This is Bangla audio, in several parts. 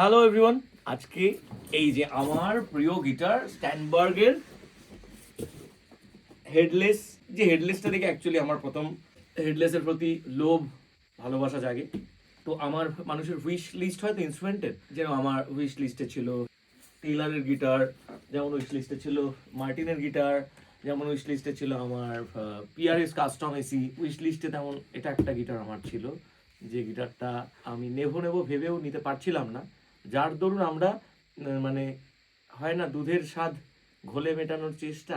হ্যালো এভরিওয়ান আজকে এই যে আমার প্রিয় গিটার স্ট্যানবার্গের হেডলেস যে হেডলেসটা দেখে অ্যাকচুয়ালি আমার প্রথম হেডলেসের প্রতি লোভ, ভালোবাসা জাগে। তো আমার মানুষের উইশ লিস্ট হয় তো ইনস্ট্রুমেন্টের যেন আমার উইশ লিস্টে ছিল টেইলারের গিটার, যেমন উইশ লিস্টে ছিল মার্টিনের গিটার, যেমন উইশ লিস্টে ছিল আমার পিআরএস কাস্টম এসি উইশ লিস্টে তেমন এটা একটা গিটার আমার ছিল। যে গিটারটা আমি নেব নেব ভেবেও নিতে পারছিলাম না। যার দরুন আমরা মানে হয় না দুধের স্বাদ ঘোলে মেটানোর চেষ্টা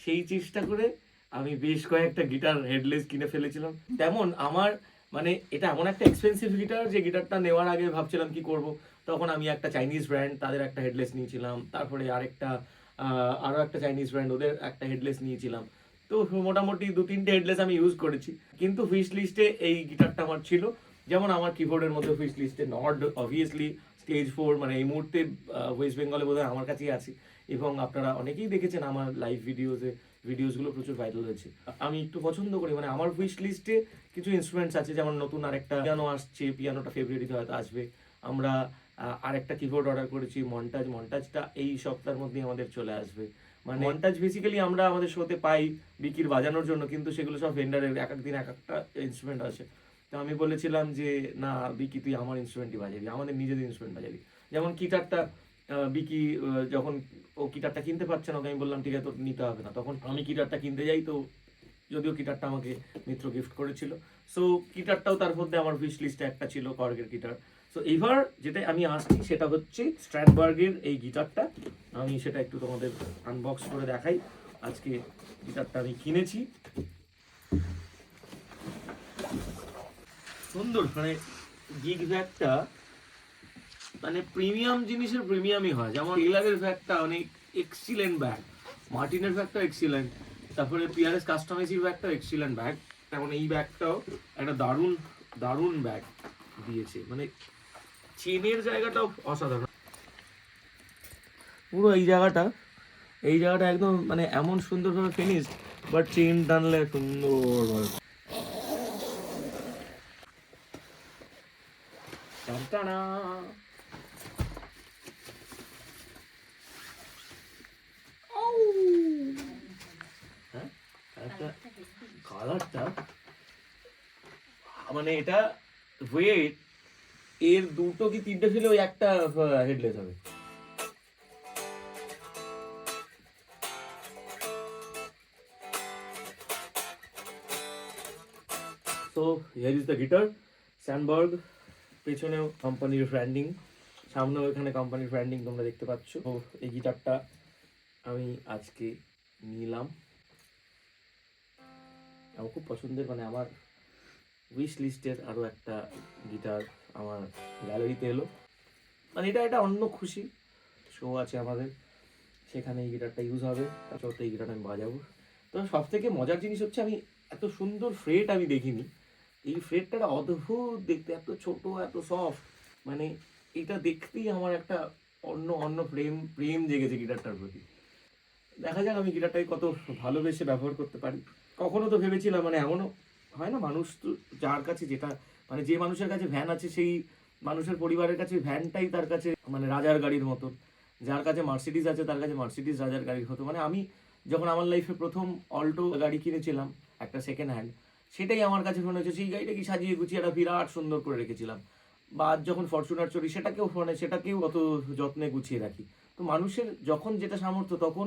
সেই চেষ্টা করে আমি বেশ কয়েকটা গিটার হেডলেস কিনে ফেলেছিলাম। তেমন আমার মানে এটা এমন একটা এক্সপেন্সিভ গিটার যে গিটারটা নেওয়ার আগে ভাবছিলাম কি করব। তখন আমি একটা চাইনিজ ব্র্যান্ড তাদের একটা হেডলেস নিয়েছিলাম। তারপরে আরেকটা আহ, আরও একটা চাইনিজ ব্র্যান্ড ওদের একটা হেডলেস নিয়েছিলাম। তো মোটামুটি দু তিনটে হেডলেস আমি ইউজ করেছি। কিন্তু ফিশ লিস্টে এই গিটারটা আমার ছিল। যেমন আমার কিবোর্ডের মধ্যে ফিশ লিস্টে নট অবভিয়াসলি স্টেজ ফোর মানে এই মুহূর্তে ওয়েস্ট বেঙ্গলে বোধহয় আমার কাছেই আছে। এবং আপনারা অনেকেই দেখেছেন আমার লাইভ ভিডিওতে ভিডিওসগুলো প্রচুর ভাইরাল হয়েছে। আমি একটু পছন্দ করি মানে আমার উইশ লিস্টে কিছু ইনস্ট্রুমেন্টস আছে, যেমন নতুন আরেকটা পিয়ানো আসছে পিয়ানোটা ফেব্রুয়ারিতে হয়তো আসবে। আমরা আরেকটা কিবোর্ড অর্ডার করেছি মন্টাজ মন্টাজটা এই সপ্তাহের মধ্যেই আমাদের চলে আসবে। মানে মন্টাজ বেসিক্যালি আমরা আমাদের শোতে পাই বিকির বাজানোর জন্য, কিন্তু সেগুলো সব ভেন্ডারের এক এক দিন এক একটা ইনস্ট্রুমেন্ট আছে তো আমি বলেছিলাম যে না বিকি তুই আমার ইনস্ট্রুমেন্টই বাজাবি আমাদের নিজেদের ইনস্ট্রুমেন্ট বাজাবি। যেমন গিটারটা আহ, বিকি যখন ও গিটারটা কিনতে পারছে না ওকে আমি বললাম ঠিক আছে তোর নিতে হবে না। তখন আমি গিটারটা কিনতে যাই তো যদিও গিটারটা আমাকে মিত্র গিফট করেছিল। সো গিটারটাও তার মধ্যে আমার উইশ লিস্টে একটা ছিল কর্গের গিটার সো এবার যেটা আমি আসছি সেটা হচ্ছে স্ট্র্যান্ডবার্গের এই গিটারটা। আমি সেটা একটু তোমাদের আনবক্স করে দেখাই। আজকে গিটারটা আমি কিনেছি। সুন্দর মানে গিগ ব্যাগটা মানে প্রিমিয়াম জিনিসের প্রিমিয়ামই হয়। যেমন টেলারের ব্যাগটা অনেক এক্সিলেন্ট ব্যাগ মার্টিনের ব্যাগটা এক্সিলেন্ট তারপরে পিআরএস কাস্টমাইজির ব্যাগটা এক্সিলেন্ট ব্যাগ তেমন এই ব্যাগটাও একটা দারুণ দারুণ ব্যাগ দিয়েছে। মানে চেনের জায়গাটাও অসাধারণ। পুরো এই জায়গাটা এই জায়গাটা একদম মানে এমন সুন্দরভাবে ফিনিশড বাট চেন টানলে সুন্দরভাবে। হ্যাঁ? কালারটা মানে এটা ওয়েট এর দুটো কি তিনটে ছিল ওই একটা হেডলেস হবে তো here is the guitar Sandberg পেছনেও কোম্পানির ব্র্যান্ডিং সামনেও এখানে কোম্পানির ব্র্যান্ডিং তোমরা দেখতে পাচ্ছ। তো এই গিটারটা আমি আজকে নিলাম। আমার খুব পছন্দের মানে আমার উইশ লিস্টের আরও একটা গিটার আমার গ্যালারিতে এলো। মানে এটা একটা অন্য খুশি শো আছে আমাদের। সেখানে এই গিটারটা ইউজ হবে তাছাড়া তো এই গিটারটা আমি বাজাবো। তো সব থেকে মজার জিনিস হচ্ছে আমি এত সুন্দর ফ্রেট আমি দেখিনি। এই একটা অদ্ভুত দেখতে, এত ছোট, এত সফট মানে এটা দেখতেই আমার একটা অন্য অন্য প্রেম প্রেম জেগেছে গিটারটার প্রতি। দেখা যাক আমি গিটারটাকে কত ভালোবেসে ব্যবহার করতে পারি। কখনো তো ভেবেছিলাম মানে এমনও হয় না, মানুষ তো যার কাছে যেটা মানে যে মানুষের কাছে ভ্যান আছে, সেই মানুষের পরিবারের কাছে ভ্যানটাই তার কাছে মানে রাজার গাড়ির মতো যার কাছে মার্সিডিজ আছে, তার কাছে মার্সিডিজ রাজার গাড়ির মতো মানে আমি যখন আমার লাইফে প্রথম অল্টো গাড়ি কিনেছিলাম, একটা সেকেন্ড হ্যান্ড সেটাই আমার কাছে মনে হচ্ছে। সেই গাড়িটা কি সাজিয়ে গুছিয়ে একটা বিরাট সুন্দর করে রেখেছিলাম। বা যখন ফরচুনার চড়ি, সেটাকেও মানে সেটাকেও অত যত্নে গুছিয়ে রাখি। তো মানুষের যখন যেটা সামর্থ্য, তখন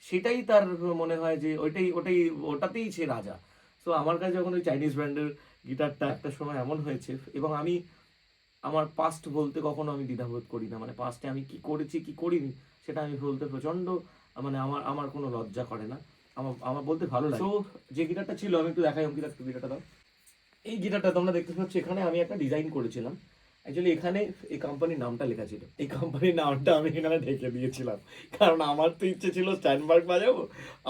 সেটাই তার মনে হয় যে ওইটাই, ওটাই, ওটাতেই সে রাজা। তো আমার কাছে যখন ওই চাইনিজ ব্র্যান্ডের গিটারটা একটা সময় এমন হয়েছে এবং আমি, আমার পাস্ট বলতে কখনো আমি দ্বিধাবোধ করি না। মানে পাস্টে আমি কি করেছি, কি করিনি, সেটা আমি বলতে প্রচণ্ড মানে আমার আমার কোনো লজ্জা করে না। আমার আমার বলতে ভালো লাগে। তো যে গিটারটা ছিল, আমি একটু দেখাই গিটার গিটারটা দাও। এই গিটারটা তোমরা দেখতে পাচ্ছ, এখানে আমি একটা ডিজাইন করেছিলাম। অ্যাকচুয়ালি এখানে এই কোম্পানির নামটা লেখা ছিল। এই কোম্পানির নামটা আমি এখানে ঢেকে দিয়েছিলাম। কারণ আমার তো ইচ্ছে ছিল স্ট্যান্ডবার্গ বাজাবো।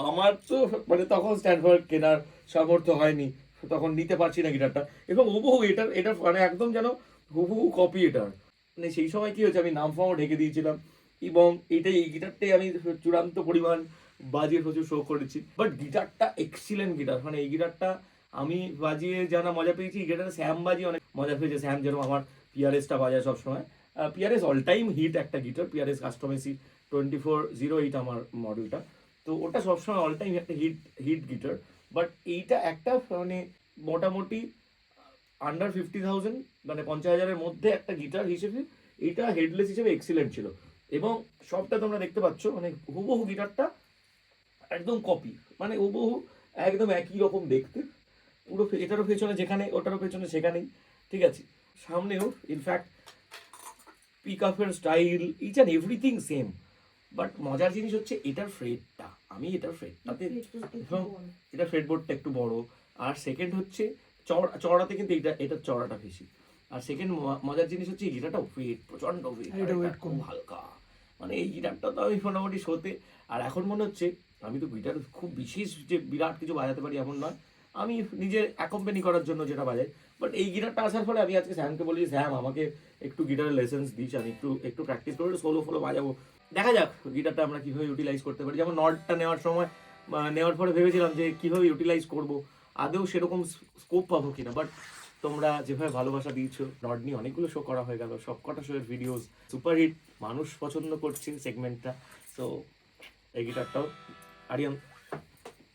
আমার তো মানে তখন স্ট্যান্ডবার্গ কেনার সামর্থ্য হয়নি। তখন নিতে পারছি না গিটারটা এবং হুবহু এটা এটা মানে একদম যেন হুবহু কপি এটার মানে সেই সময় কি হয়েছে, আমি নাম ফামও ঢেকে দিয়েছিলাম। এবং এটাই, এই গিটারটাই আমি চূড়ান্ত পরিমাণ বাজিয়ে প্রচুর শো করেছি। বাট গিটারটা এক্সিলেন্ট গিটার মানে এই গিটারটা আমি বাজিয়ে জানা মজা পেয়েছি, এই গিটারে স্যাম বাজিয়ে অনেক মজা পেয়েছে। স্যাম যেরকম আমার পিআরএসটা বাজায় সবসময়। পিআরএস অল টাইম হিট একটা guitar PRS custom twenty four zero eight আমার মডেলটা তো ওটা সবসময় অল টাইম একটা হিট হিট গিটার বাট এইটা একটা মানে মোটামুটি আন্ডার ফিফটি থাউজেন্ড মানে পঞ্চাশ হাজারের মধ্যে একটা গিটার হিসেবে এইটা হেডলেস হিসেবে এক্সিলেন্ট ছিল। এবং সবটা তোমরা দেখতে পাচ্ছ মানে হুবহু গিটারটা একদম কপি মানে হুবহু একদম একই রকম দেখতে। পুরো এটারও পেছনে যেখানে ওটারও পেছনে সেখানেই। ঠিক আছে? সামনেও ইনফ্যাক্ট পিক আপের style each and everything same but মজার জিনিস হচ্ছে এটার ফ্রেডটা আমি এটার ফ্রেডটাতে এটা ফ্রেডবোর্ডটা একটু বড়। আর সেকেন্ড হচ্ছে চড়া চড়াতে কিন্তু এটা এটার চড়াটা বেশি। আর সেকেন্ড মজার জিনিস হচ্ছে গিটারটা ওয়েট প্রচণ্ড ওয়েট এটা weight খুব হালকা। মানে এই গিটারটা তো আমি মোটামুটি শোতে আর এখন মনে হচ্ছে আমি তো গিটার খুব বিশেষ যে বিরাট কিছু বাজাতে পারি এমন নয়। আমি নিজের অ্যাকম্পানি করার জন্য যেটা বাজাই। বাট এই গিটারটা আসার ফলে আমি আজকে স্যামকে বলি, স্যাম, আমাকে একটু গিটারের লেসেন্স দিস, আমি একটু একটু প্র্যাকটিস করে সোলো ফোলো বাজাবো। দেখা যাক গিটারটা আমরা কীভাবে ইউটিলাইজ করতে পারি। যেমন নটটা নেওয়ার সময় নেওয়ার পরে ভেবেছিলাম যে কীভাবে ইউটিলাইজ করব। আদৌ সেরকম স্কোপ পাবো কিনা? বাট তোমরা যেভাবে ভালোবাসা দিয়েছ নট নিয়ে অনেকগুলো শো করা হয়ে গেল। সব কটা শোয়ের ভিডিওস সুপারহিট মানুষ পছন্দ করছে সেগমেন্টটা সো এই গিটারটাও আরিয়ান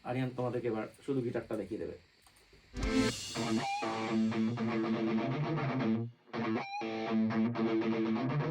আরিয়ান তোমাদেরকে এবার শুধু গিটারটা দেখিয়ে দেবে। Thank